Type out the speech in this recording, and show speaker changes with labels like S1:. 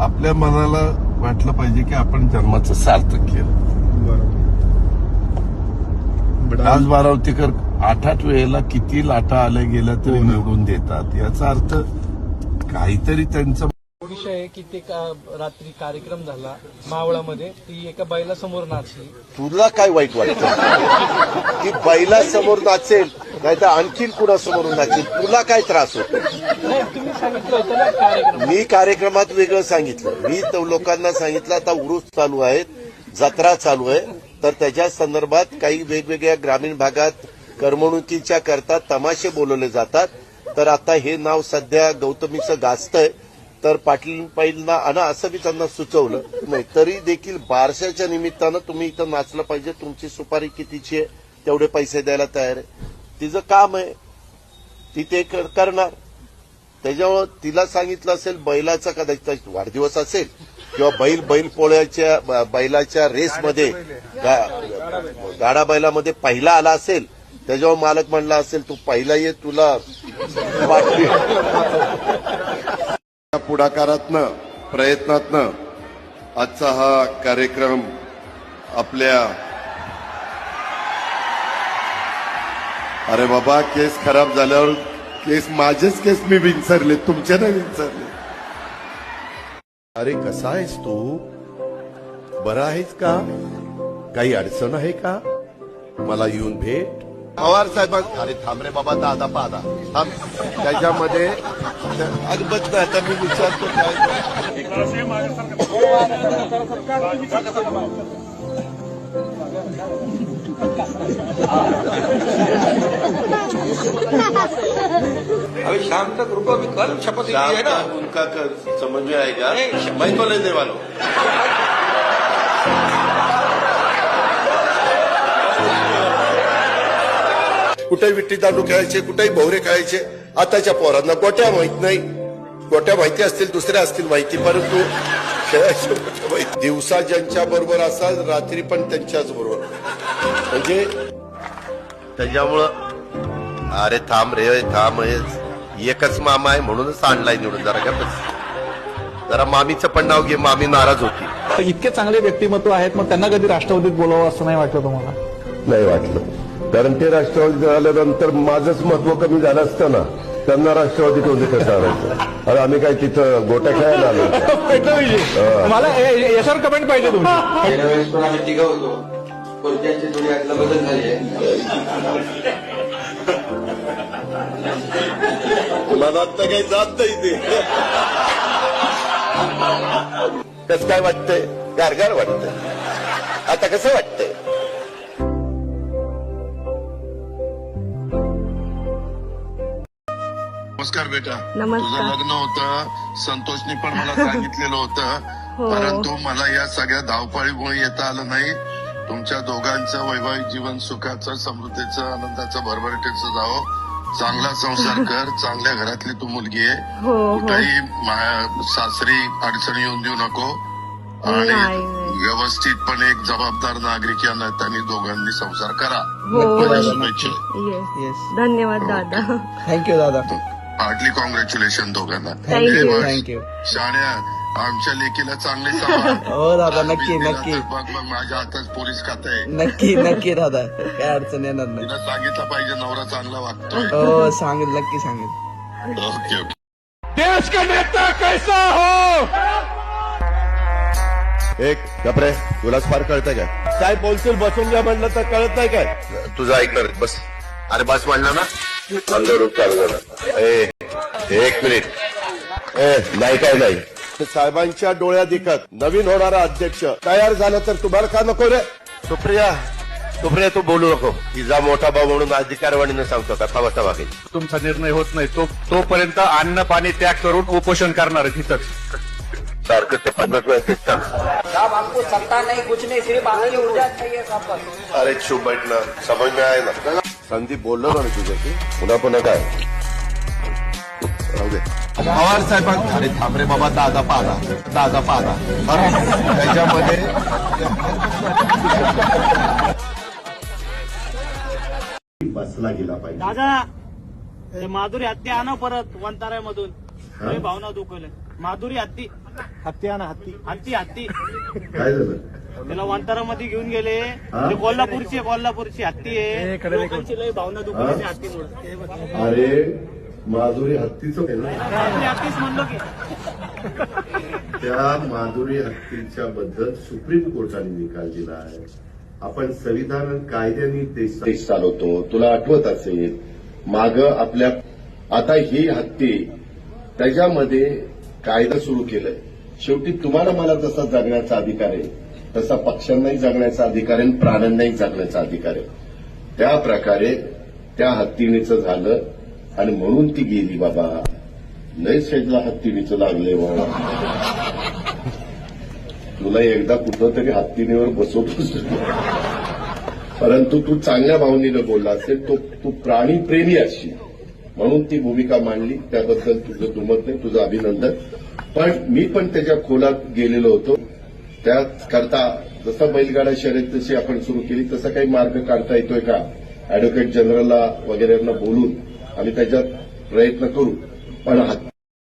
S1: आपल्या मनाला वाटलं पाहिजे की आपण जन्माचं सार्थक केलं.
S2: बरोबर.
S1: आज बारावतीकर आठ आठ वेळेला किती लाटा आल्या गेल्या तरी
S2: हो.
S1: निवडून देतात. याचा अर्थ काहीतरी त्यांचं
S3: विषय आहे की ते का रात्री कार्यक्रम झाला मावळामध्ये ती एका बैला समोर नाचली.
S4: तुला काय वाईट वाटतं? की बैला समोर नाचेल? नाही तर आणखीन कुणासमोर नाचेल तुला काय त्रास होतो? मी कार्यक्रमात वेगळं सांगितलं. मी लोकांना सांगितलं आता उरूस चालू आहेत जत्रा चालू आहे. तर त्याच्या संदर्भात काही वेगवेगळ्या ग्रामीण भागात करमणुकीच्या करता तमाशे बोलवले जातात. तर आता हे नाव सध्या गौतमीचं गाजतंय. तर पाटील पाईलना आणा असं मी त्यांना सुचवलं. नाही तरी देखील बारशाच्या निमित्तानं तुम्ही इथं नाचलं पाहिजे. तुमची सुपारी कितीची आहे तेवढे पैसे द्यायला तयार आहे. तिचं काम आहे. ती ते कर- करणार. त्याच्यामुळं तिला सांगितलं असेल बैलाचा कदाचित वाढदिवस असेल किंवा बैल बैल पोळ्याच्या ब- बैलाच्या रेसमध्ये गा- गाडा बैलामध्ये पहिला आला असेल त्याच्यावर मालक म्हणला असेल तू पहिला ये तुला वाटली. पुढाकारातनं प्रयत्नातनं आजचा हा कार्यक्रम आपल्या अरे बाबा केस खराब झाल्यावर केस माझेच केस मी विंचरले तुमच्या नाही विंचरले. अरे कसा आहेस तू? बरा आहेस का? काही अडचण आहे का? मला येऊन भेट. पवार साहेब अरे थांब रे बाबा दादा पादा थांब. त्याच्यामध्ये अगबत आता मी विचारतो काय.
S5: अभी शाम तक रुको अभी कल शपथ ली है ना।
S4: उनका कर, समझ में आएगा। मैं तो लेने वाला हूं। कुठे विट्टी दांडू खेळायचे कुठेही भोवरे खेळायचे आताच्या पोरांना गोट्या माहीत नाही. गोट्या माहिती असतील दुसऱ्या असतील माहिती परंतु दिवसा ज्यांच्या बरोबर असाल रात्री पण त्यांच्याच बरोबर. म्हणजे त्याच्यामुळं अरे थांब रे थांब रे. एकच मामा आहे म्हणूनच आणलाय निवडून जरा का बस. जरा मामीचं पण नाव घे मामी नाराज होती.
S6: तर इतके चांगले व्यक्तिमत्व आहेत मग त्यांना कधी राष्ट्रवादीत बोलावं असं नाही वाटलं तुम्हाला?
S7: नाही वाटलं. कारण ते राष्ट्रवादी झाल्यानंतर माझंच महत्त्व कमी झालं असतं ना. त्यांना राष्ट्रवादीत होते कसं आणायचं अरे आम्ही काय तिथं गोट्या खेळायला आलो
S6: मला याच्यावर कमेंट पाहिजे
S5: तिघं होतो. बदल झाली
S4: मला आता काही जात नाही ते. कसं काय वाटतंय? गारगार वाटतंय. आता कसं वाटतंय?
S1: नमस्कार बेटा. तुझं लग्न होतं. संतोषने पण मला सांगितलेलं होतं.
S8: हो.
S1: परंतु मला या सगळ्या धावपळीमुळे येता आलं नाही. तुमच्या दोघांचं वैवाहिक जीवन सुखाचं समृद्धीचं आनंदाचं भरभराटीचं जावं. चांगला संसार कर चांगल्या घरातली तू मुलगी आहे.
S8: हो हो.
S1: कुठेही मा- सासरी अडचण येऊन देऊ नको. आणि
S8: नाही, नाही.
S1: व्यवस्थितपणे एक जबाबदार नागरिक या नात्याने दोघांनी संसार करा.
S8: हो
S1: माझ्या शुभेच्छा.
S8: येस
S3: येस
S8: धन्यवाद दादा.
S3: थँक्यू दादा.
S1: हार्टली कॉंग्रॅच्युलेशन दोघांना.
S8: Thank you.
S3: थँक्यू
S1: शाण्या आमच्या लेकीला चांगले
S3: हो दादा नक्की नक्की.
S1: बघ मग माझ्या हातात पोलीस खात आहे.
S3: नक्की नक्की दादा. काय अडचण येणार नाही.
S1: तिला सांगितलं पाहिजे नवरा चांगला वागतोय.
S3: हो सांगेल नक्की सांगेल
S1: ओके ओके.
S6: देश का नेता कैसा हो?
S4: एक गपरे तुलाच फार कळतंय काय? काय बोलशील बसून घ्या म्हणलं तर कळत नाही काय? तुझं ऐकणार आहे, बस. अरे बस म्हणलं ना. चाललं चालू झालं. ए एक मिनिट. ए नाही काय नाही. साहेबांच्या डोळ्यात दिखत नवीन होणारा अध्यक्ष तयार झालं तर तुम्हाला का नको रे? सुप्रिया सुप्रिया तू बोलू नको. तिचा मोठा भाऊ म्हणून अधिकारवाणीनं सांगतो का तवा काही
S2: तुमचा निर्णय होत नाही. तो तोपर्यंत अन्न पाणी त्याग करून उपोषण करणार आहे तिथंच.
S4: सारखं ते पन्नास वेळा
S9: साहब सत्ता नहीं कुछ नहीं सिर्फ आपकी ऊर्जा चाहिए साहब बस
S4: अरे शुभ बैठणं समज में आहे ना? संदीप बोललो ना मी तुझ्याशी. पुन्हा पुन्हा काय? राहू दे पवार साहेब अरे थांब रे बाबा दादा पादा दादा पादा त्याच्यामध्ये बसला गेला पाहिजे.
S9: दादा ते माधुरी हत्या आणा परत वंताऱ्यामधून लय भावना दुखवल्या.
S8: माधुरी हत्ती.
S10: हत्ती आणा हत्ती.
S8: हत्ती हत्ती.
S4: काय झालं?
S8: तिला वंतारामध्ये घेऊन गेले. ती कोल्हापूरची आहे कोल्हापूरची हत्ती आहे. लोकांची लय भावना दुखली हत्तीमुळे.
S4: अरे माधुरी हत्तीचं आहे ना त्या माधुरी हत्तीच्या बद्दल सुप्रीम कोर्टाने निकाल दिला आहे. आपण संविधान कायद्याने देश देश चालवतो तुला आठवत असेल माग आपल्या आता ही हत्ती त्याच्यामध्ये कायदा सुरू केलाय. शेवटी तुम्हाला मला जसा जगण्याचा अधिकार आहे तसा पक्ष्यांनाही जगण्याचा अधिकार आहे आणि प्राण्यांनाही जगण्याचा अधिकार आहे. त्या प्रकारे त्या हत्तीणीचं झालं. आणि म्हणून ती गेली बाबा. लय शेजला हत्तीणीचं लागले बाबा तुला एकदा कुठं तरी हत्तीणीवर बसवतोस परंतु तू चांगल्या भावनीनं बोलला असेल तो तू प्राणीप्रेमी असशील म्हणून ती भूमिका मांडली. त्याबद्दल तुझं दुमत नाही तुझं अभिनंदन. पण मी पण त्याच्या खोलात गेलेलो होतो. त्याकरता जसं बैलगाडा शर्यत जशी आपण सुरू केली तसा काही मार्ग काढता येतोय का? अॅडव्होकेट जनरलला वगैरेंना बोलून आम्ही त्याच्यात प्रयत्न करू. पण